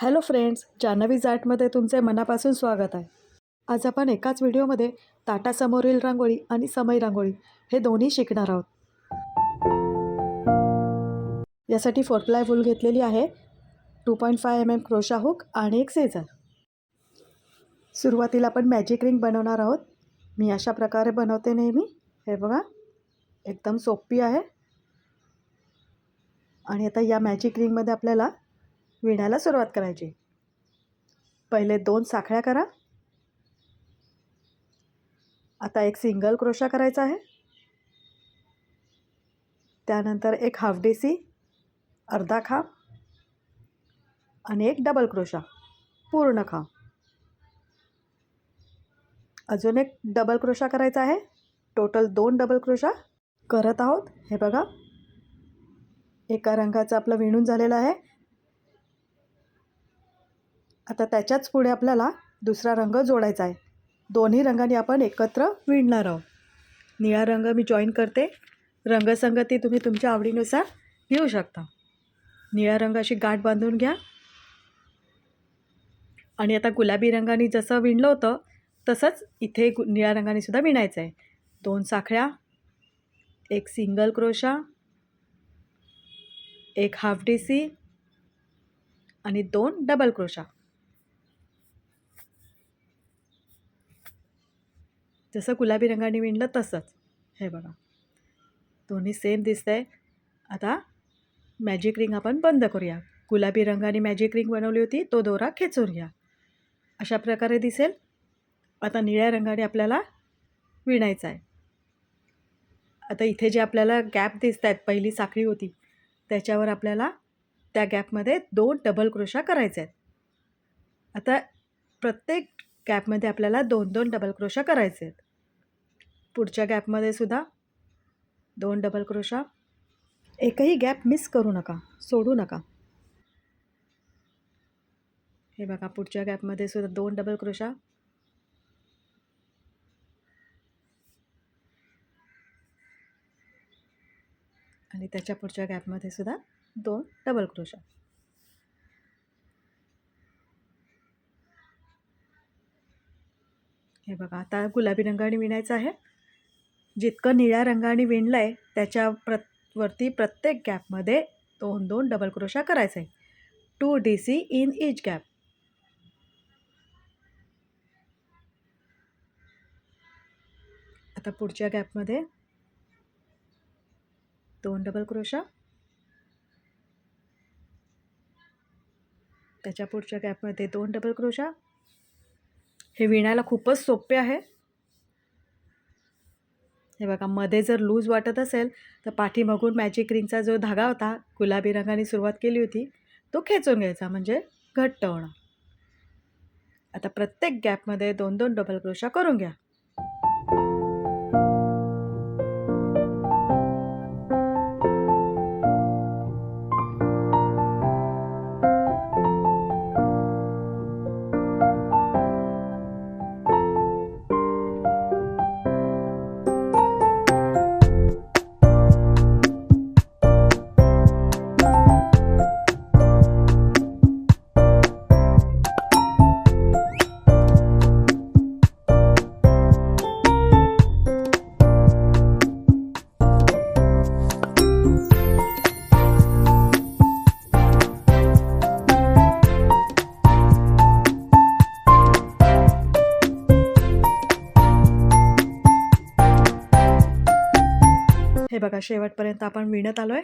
Hello friends Janhvi जाटमध्ये तुमचे मनापासून स्वागत आहे. आज आपण एकाच व्हिडिओमध्ये ताटासमोरील रांगोळी आणि समय रांगोळी हे दोन्ही शिकणार आहोत. यासाठी फोर प्लाय वूल घेतलेली आहे two point five M M crochet hook आणि एक सेझर सुरुवातीला आपण मॅजिक रिंग बनवणार आहोत. मी अशा प्रकारे बनवते नेहमी. हे बघा एकदम सोपी आहे. आणि आता या मॅजिक रिंगमध्ये आपल्याला विणायला सुरुवात करायची. पहिले दोन साखळ्या करा. आता एक सिंगल क्रोशा करायचा आहे. त्यानंतर एक हाफ डेसी अर्धा खांब आणि एक डबल क्रोशा पूर्ण खांब. अजून एक डबल क्रोशा करायचा आहे. टोटल दोन डबल क्रोशा करत आहोत. हे बघा. एका रंगाचं आपलं विणून झालेलं आहे. आता त्याच्याच पुढे आपल्याला दुसरा रंग जोडायचा आहे. दोन्ही रंगाने आपण एकत्र विणणार आहोत. निळा रंग मी जॉईन करते. रंगसंगती तुम्ही तुमच्या आवडीनुसार घेऊ शकता. निळ्या रंगाशी गाठ बांधून घ्या. आणि आता गुलाबी रंगाने जसं विणलं होतं तसंच इथे गु निळ्या रंगाने सुद्धा विणायचं आहे दोन साखळ्या एक सिंगल क्रोशा एक हाफ डी आणि दोन डबल क्रोशा जसं गुलाबी रंगाने विणलं तसंच. हे बघा. दोन्ही सेम दिसतं आहे आता मॅजिक रिंग आपण बंद करूया. गुलाबी रंगाने मॅजिक रिंग बनवली होती तो दोरा खेचून घ्या. अशा प्रकारे दिसेल. आता निळ्या रंगाने आपल्याला विणायचा आहे. आता इथे जे आपल्याला गॅप दिसत आहेत पहिली साखळी होती त्याच्यावर आपल्याला त्या गॅपमध्ये दोन डबल क्रोशा करायचे आहेत. आता प्रत्येक गॅपमध्ये आपल्याला दोन दोन डबल क्रोशा करायचे आहेत. पुढच्या गॅपमध्ये सुद्धा दोन डबल क्रोशा एकही गॅप मिस करू नका सोडू नका. हे बघा पुढच्या गॅपमध्ये सुद्धा दोन डबल क्रोशा आणि त्याच्या पुढच्या गॅपमध्ये सुद्धा दोन डबल क्रोशा हे बघा आता गुलाबी रंगाने विणायचं आहे. जितकं निळ्या रंगाने विणलं आहे त्याच्या प्र वरती प्रत्येक गॅपमध्ये दोन दोन डबल क्रोशा करायचा आहे two D C in each gap आता पुढच्या गॅपमध्ये दोन डबल क्रोशा त्याच्या पुढच्या गॅपमध्ये दोन डबल क्रोशा हे विणायला खूपच सोपे आहे. हे बघा मध्ये जर लूज वाटत असेल तर पाठीमागून मॅजिक रिंगचा जो धागा होता गुलाबी रंगाने सुरुवात केली होती तो खेचून घ्यायचा म्हणजे घट्ट होणं. आता प्रत्येक गॅपमध्ये दोन दोन डबल क्रोशा करून घ्या. बघा शेवटपर्यंत आपण विणत आलो आहे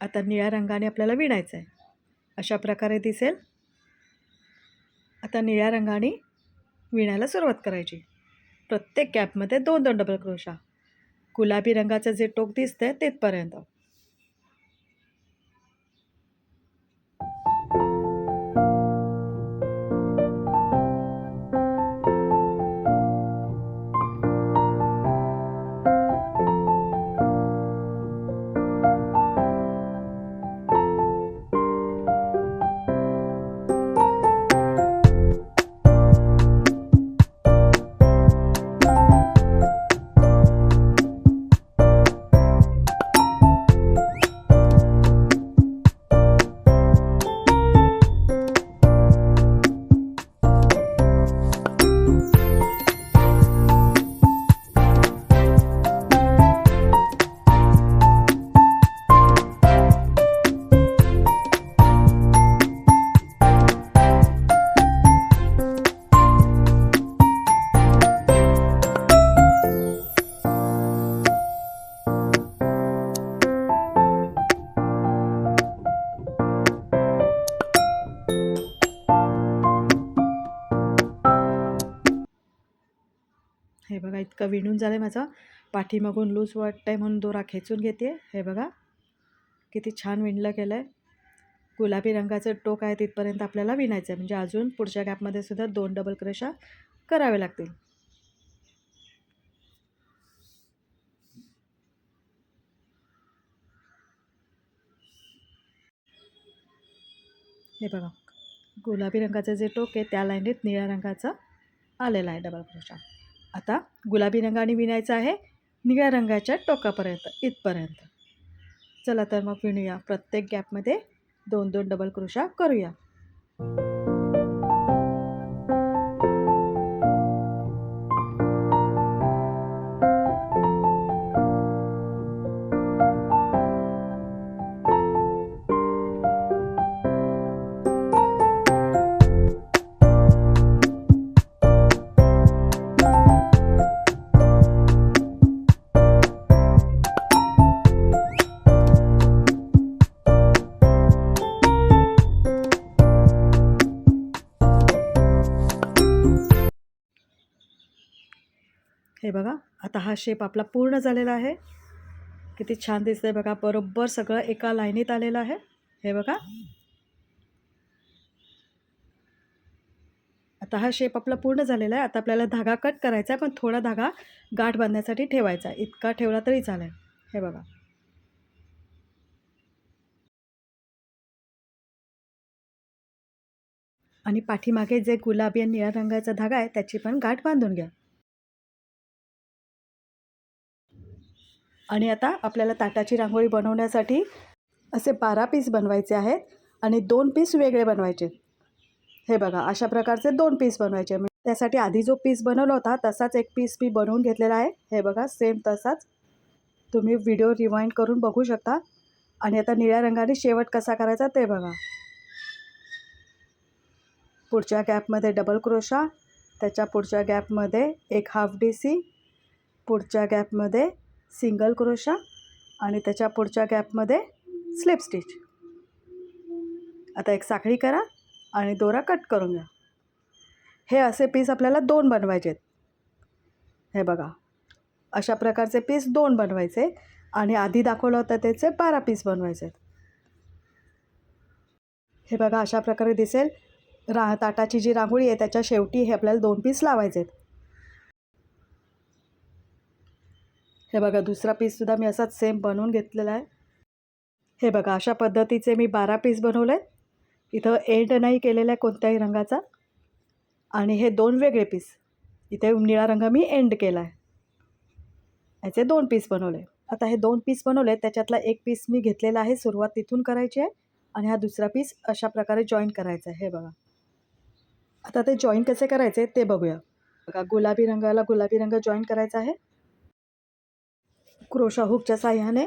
आता निळ्या रंगाने आपल्याला विणायचं आहे अशा प्रकारे दिसेल. आता निळ्या रंगाने विणायला सुरुवात करायची. प्रत्येक कॅपमध्ये दोन दोन डबल क्रोशा गुलाबी रंगाचं जे टोक दिसतंय तिथपर्यंत. इतकं विणून झालं आहे माझं. पाठीमागून लूज वाटतं आहे म्हणून दोरा खेचून घेते हे बघा. किती छान विणलं गेलं आहे गुलाबी रंगाचं टोक आहे तिथपर्यंत आपल्याला विणायचं आहे म्हणजे अजून पुढच्या गॅपमध्ये सुद्धा दोन डबल क्रोशा करावे लागतील. हे बघा. गुलाबी रंगाचं जे टोक आहे त्या लाईनीत निळ्या रंगाचं आलेलं आहे डबल क्रोशा आता गुलाबी रंगाने विणायचं आहे निळ्या रंगाच्या टोकापर्यंत इथपर्यंत. चला तर मग विणूया. प्रत्येक गॅपमध्ये दोन दोन डबल क्रोशा करूया. हा शेप आपला पूर्ण झालेला आहे. किती छान दिसतंय बघा बरोबर सगळं एका लाईनीत आलेलं आहे. हे बघा. आता हा शेप आपला पूर्ण झालेला आहे. आता आपल्याला धागा कट करायचा आहे पण थोडा धागा गाठ बांधण्यासाठी ठेवायचा आहे. इतका ठेवला तरी चालेल. हे बघा. आणि पाठीमागे जे गुलाबी आणि निळ्या रंगाचा धागा आहे त्याची पण गाठ बांधून घ्या. आणि आता आपल्याला ताटाची रांगोळी बनवण्यासाठी असे बारा पीस बनवायचे आहेत आणि दोन पीस वेगळे बनवायचे. हे बघा अशा प्रकारचे दोन पीस बनवायचे. मी त्यासाठी आधी जो पीस बनवला होता तसाच एक पीस मी बनवून घेतलेला आहे. हे बघा सेम तसाच. तुम्ही व्हिडिओ रिवाइंड करून बघू शकता. आणि आता निळ्या रंगाने शेवट कसा करायचा ते बघा. पुढच्या गॅपमध्ये डबल क्रोशा त्याच्या पुढच्या गॅपमध्ये एक हाफ डी सी पुढच्या गॅपमध्ये सिंगल क्रोशा आणि त्याच्या पुढच्या गॅपमध्ये स्लिप स्टिच. आता एक साखळी करा आणि दोरा कट करून घ्या. हे असे पीस आपल्याला दोन बनवायचे आहेत हे बघा अशा प्रकारचे पीस दोन बनवायचे आणि आधी दाखवलं होतं त्याचे बारा पीस बनवायचे आहेत हे बघा अशा प्रकारे दिसेल. रा ताटाची जी रांगोळी आहे त्याच्या शेवटी हे आपल्याला दोन पीस लावायचे आहेत हे बघा दुसरा पीससुद्धा मी असाच सेम बनवून घेतलेला आहे. हे बघा अशा पद्धतीचे मी बारा पीस बनवले आहेत इथं एंड नाही केलेला आहे कोणत्याही रंगाचा. आणि हे दोन वेगळे पीस इथे निळा रंग मी एंड केला आहे याचे दोन पीस बनवले. आता हे दोन पीस बनवले त्याच्यातला एक पीस मी घेतलेला आहे सुरुवात तिथून करायची आहे. आणि हा दुसरा पीस अशा प्रकारे जॉईन करायचा आहे हे बघा. आता ते जॉईन कसे करायचे ते बघूया. बघा गुलाबी रंगाला गुलाबी रंग जॉईन करायचा आहे. क्रोशा हुकच्या साह्याने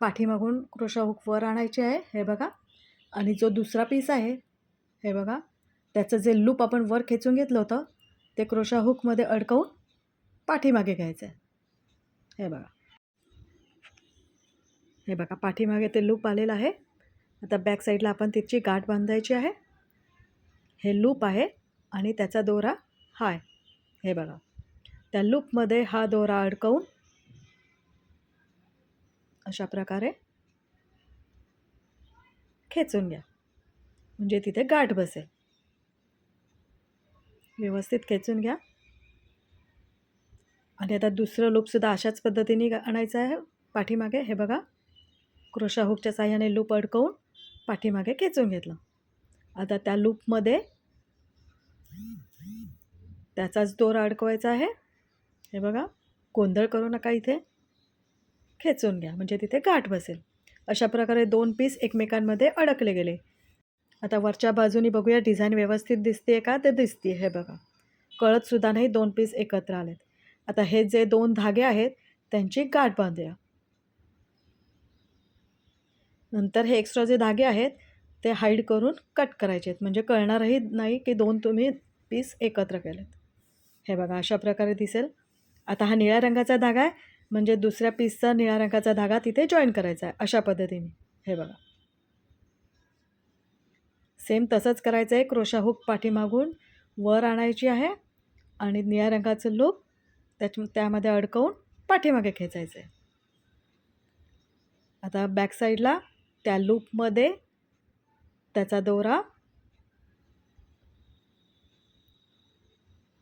पाठीमागून क्रोशा हुक वर आणायचे आहे हे बघा. आणि जो दुसरा पीस आहे हे बघा. त्याचं जे लूप आपण वर खेचून घेतलं होतं ते क्रोशा हुकमध्ये अडकवून पाठीमागे घ्यायचं आहे हे बघा. हे बघा पाठीमागे ते लूप आलेलं आहे. आता बॅक साईडला आपण तिची गाठ बांधायची आहे. हे लूप आहे आणि त्याचा दोरा हा आहे हे बघा. त्या लूपमध्ये हा दोरा अडकवून अशा प्रकारे खेचून घ्या. म्हणजे तिथे गाठ बसेल. व्यवस्थित खेचून घ्या. आणि आता दुसरं लूपसुद्धा अशाच पद्धतीने आणायचं आहे. पाठीमागे हे बघा. क्रोशा हुकच्या साह्याने लूप अडकवून पाठीमागे खेचून घेतलं. आता त्या लूपमध्ये त्याचाच दोर अडकवायचा आहे. हे बघा. गोंधळ करू नका इथे. खेचून घ्या म्हणजे तिथे गाठ बसेल. अशा प्रकारे दोन पीस एकमेकांमध्ये अडकले गेले. आता वरच्या बाजूनी बघूया डिझाईन व्यवस्थित दिसते का? ते दिसते हे बघा. कळतसुद्धा नाही दोन पीस एकत्र आलेत. आता हे जे दोन धागे आहेत त्यांची गाठ बांधूया. नंतर हे एक्स्ट्रा जे धागे आहेत ते हाईड करून कट करायचे आहेत. म्हणजे कळणारही नाही की दोन तुम्ही पीस एकत्र केलेत. हे बघा अशा प्रकारे दिसेल. आता हा निळ्या रंगाचा धागा आहे. म्हणजे दुसऱ्या पीसचा निळ्या रंगाचा धागा तिथे जॉईन करायचा आहे अशा पद्धतीने. हे बघा. सेम तसंच करायचं आहे क्रोशा हुक पाठीमागून वर आणायची आहे आणि निळ्या रंगाचं लूप त्याच्या त्यामध्ये अडकवून पाठीमागे खेचायचं आहे. आता बॅकसाईडला त्या लूपमध्ये त्याचा दोरा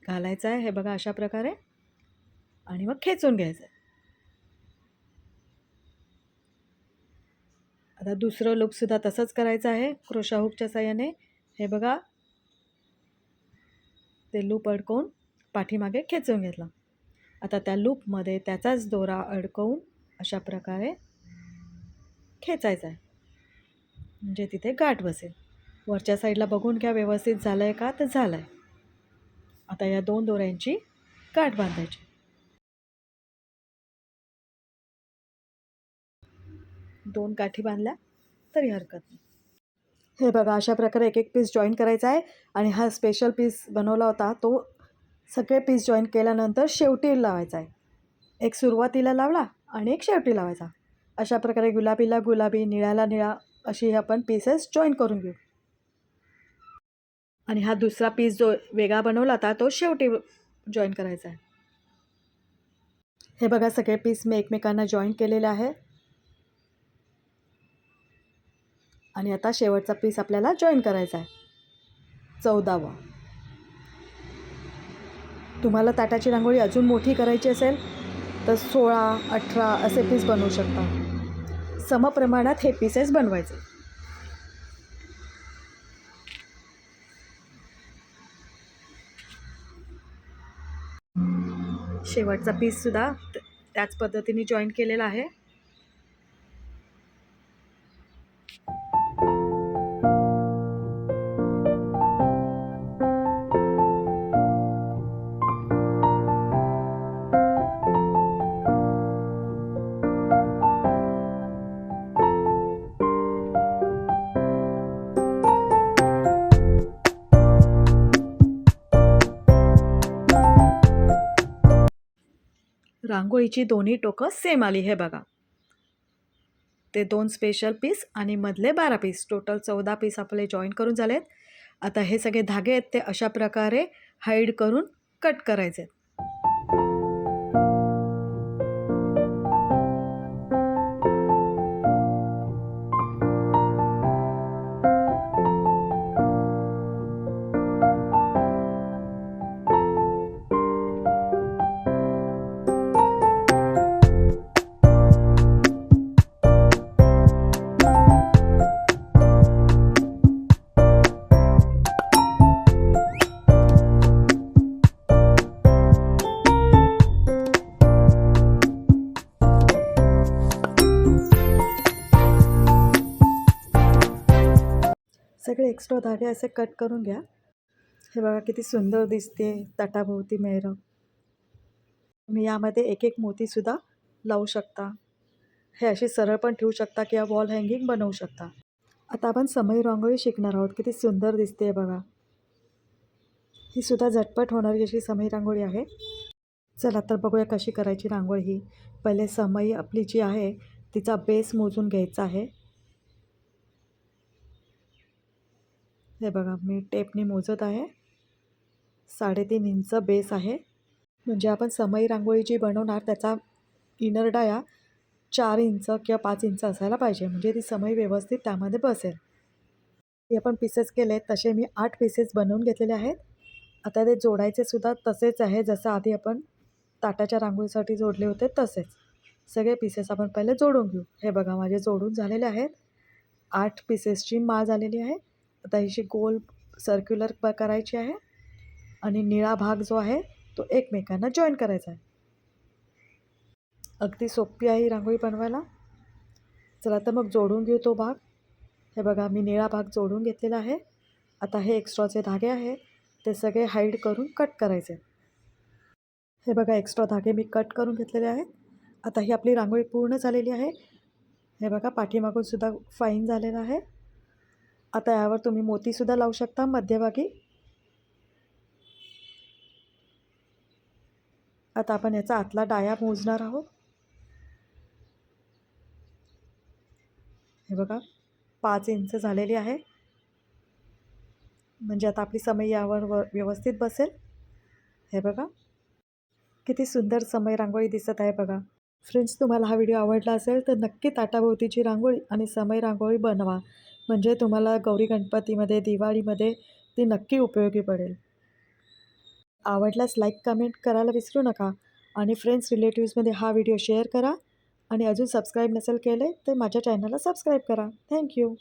घालायचा आहे हे बघा अशा प्रकारे. आणि मग खेचून घ्यायचं आहे. आता दुसरं लूपसुद्धा तसंच करायचं आहे. क्रोशा हुकच्या साह्याने. हे बघा. ते लूप अडकवून पाठीमागे खेचून घेतला. आता त्या लूपमध्ये त्याचाच दोरा अडकवून अशा प्रकारे खेचायचा आहे म्हणजे तिथे गाठ बसेल. वरच्या साईडला बघून घ्या व्यवस्थित झालं आहे का? तर झालं आहे आता या दोन दोऱ्यांची गाठ बांधायची. दोन गाठी बांधल्या तरी हरकत नाही. हे बघा अशा प्रकारे एक एक पीस जॉईन करायचा आहे. आणि हा स्पेशल पीस बनवला होता तो सगळे पीस जॉईन केल्यानंतर शेवटी लावायचा आहे. एक सुरुवातीला लावला आणि एक शेवटी लावायचा. अशा प्रकारे गुलाबीला गुलाबी निळ्याला निळा अशी आपण पीसेस जॉईन करून घेऊ. आणि हा दुसरा पीस जो वेगळा बनवला होता तो शेवटी जॉईन करायचा आहे. हे बघा सगळे पीस मी एकमेकांना जॉईन केलेले आहे. आणि आता शेवटचा पीस आपल्याला जॉईन करायचा आहे. चौदावा. तुम्हाला ताटाची रांगोळी अजून मोठी करायची असेल तर सोळा अठरा असे पीस बनवू शकता. समप्रमाणात हे पीसेस बनवायचे. शेवटचा पीससुद्धा त्याच पद्धतीने जॉईन केलेला आहे. रांगोळीची दोन्ही टोकं सेम आली हे बघा. ते दोन स्पेशल पीस आणि मधले बारा पीस टोटल चौदा पीस आपले जॉईन करून झालेत. आता हे सगळे धागे आहेत ते अशा प्रकारे हाईड करून कट करायचे आहेत एक्स्ट्रा धागे असे कट करून घ्या. हे बघा किती सुंदर दिसते तटाभोवती मेहरं. तुम्ही यामध्ये एक एक मोतीसुद्धा लावू शकता. हे अशी सरळ पण ठेवू शकता किंवा वॉल हँगिंग बनवू शकता. आता आपण समई रांगोळी शिकणार आहोत. किती सुंदर दिसते बघा. ही सुद्धा झटपट होणारी अशी समई रांगोळी आहे. चला तर बघूया कशी करायची रांगोळी ही. पहिले समई आपली जी आहे तिचा बेस मोजून घ्यायचा आहे. हे बघा मी टेपने मोजत आहे. साडेतीन इंच बेस आहे. म्हणजे आपण समई रांगोळी जी बनवणार त्याचा इनर डाया चार इंच किंवा पाच इंच असायला पाहिजे. म्हणजे ती समई व्यवस्थित त्यामध्ये बसेल. हे आपण पीसेस केले तसे मी आठ पीसेस बनवून घेतलेले आहेत. आता ते जोडायचे सुद्धा तसेच आहे. जसं आधी आपण ताटाच्या रांगोळीसाठी जोडले होते तसेच. सगळे पीसेस आपण पहिले जोडून घेऊ. हे बघा माझे जोडून झालेले आहेत. आठ पीसेसची माळ झालेली आहे. आता हिची गोल सर्क्युलर प करायची आहे आणि निळा भाग जो आहे तो एकमेकांना जॉईन करायचा आहे. अगदी सोपी आहे ही रांगोळी बनवायला. चला तर मग जोडून घेऊ तो भाग. हे बघा मी निळा भाग जोडून घेतलेला आहे. आता हे एक्स्ट्राचे धागे आहे ते सगळे हाईड करून कट करायचे. हे बघा एक्स्ट्रा धागे मी कट करून घेतलेले आहेत. आता ही आपली रांगोळी पूर्ण झालेली आहे. हे बघा पाठीमागून सुद्धा फाईन झालेलं आहे. आता यावर तुम्ही मोतीसुद्धा लावू शकता मध्यभागी. आता आपण याचा आतला डाया मोजणार आहोत. हे बघा पाच इंच झालेली आहे. म्हणजे आता आपली समय यावर व व्यवस्थित बसेल. हे बघा किती सुंदर समय रांगोळी दिसत आहे बघा. फ्रेंड्स तुम्हाला हा व्हिडिओ आवडला असेल तर नक्की ताटाभोवतीची रांगोळी आणि समय रांगोळी बनवा. म्हणजे तुम्हाला गौरी गणपतीमध्ये दिवाळीमध्ये ती नक्की उपयोगी पडेल. आवडल्यास लाईक कमेंट करायला विसरू नका आणि फ्रेंड्स रिलेटिव्समध्ये हा व्हिडिओ शेअर करा आणि अजून सबस्क्राईब नसेल केले तर माझ्या चॅनलला सबस्क्राईब करा. थँक्यू